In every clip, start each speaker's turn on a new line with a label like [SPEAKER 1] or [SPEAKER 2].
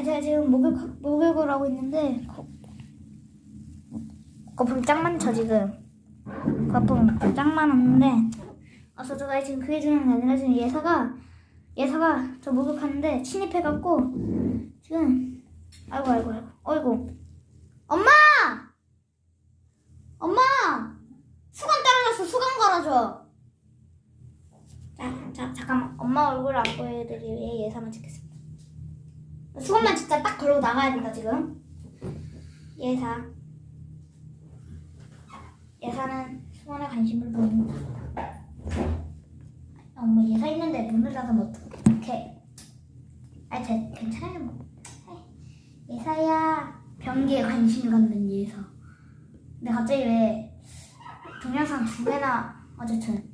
[SPEAKER 1] 아, 제가 지금 목욕 목욕을 하고 있는데 거, 거품 짱 많죠 지금. 거품 짱 많았는데 어서 제가 지금 그게 중요한 게 아니라 지금 예사가 예사가 저 목욕하는데 침입해갖고 지금 아이고 아이고 아이고 어이구. 엄마! 엄마! 수건 떨어졌어 수건 걸어줘. 자, 자 잠깐만. 엄마 얼굴 안 보여드릴 예사만 찍겠습니다. 수건만 진짜 딱 걸고 나가야 된다 지금. 예사. 예사는 수건에 관심을 보입니다. 엄마 예사 있는데 문을 닫으면 어떡해. 아 제, 괜찮아요 뭐. 예사야. 변기에 관심을 갖는 예사. 근데 갑자기 왜 동영상 두 개나 어쨌든.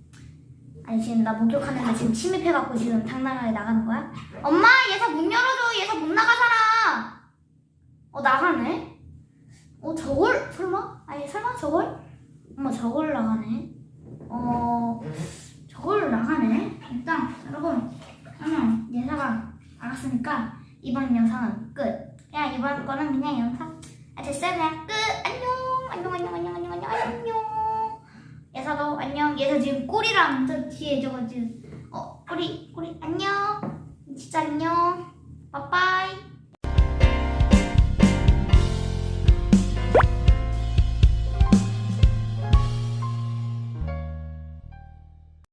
[SPEAKER 1] 아니 지금 나 목욕하는데 지금 침입해갖고 지금 당당하게 나가는 거야? 엄마 예사 문 열어줘 예사 못 나가잖아 어 나가네? 어 저걸? 설마? 아니 설마 저걸? 어머 저걸 나가네. 어 저걸 나가네? 일단 여러분 그러면 예사가 알았으니까 이번 영상은 끝. 야 이번 거는 그냥 영상. 아 됐어요. 그냥 끝. 안녕. 안녕 안녕 안녕 안녕 안녕 안녕. 예사도 안녕. 예사 지금 꼬리랑 저 뒤에 저거 지금 어 꼬리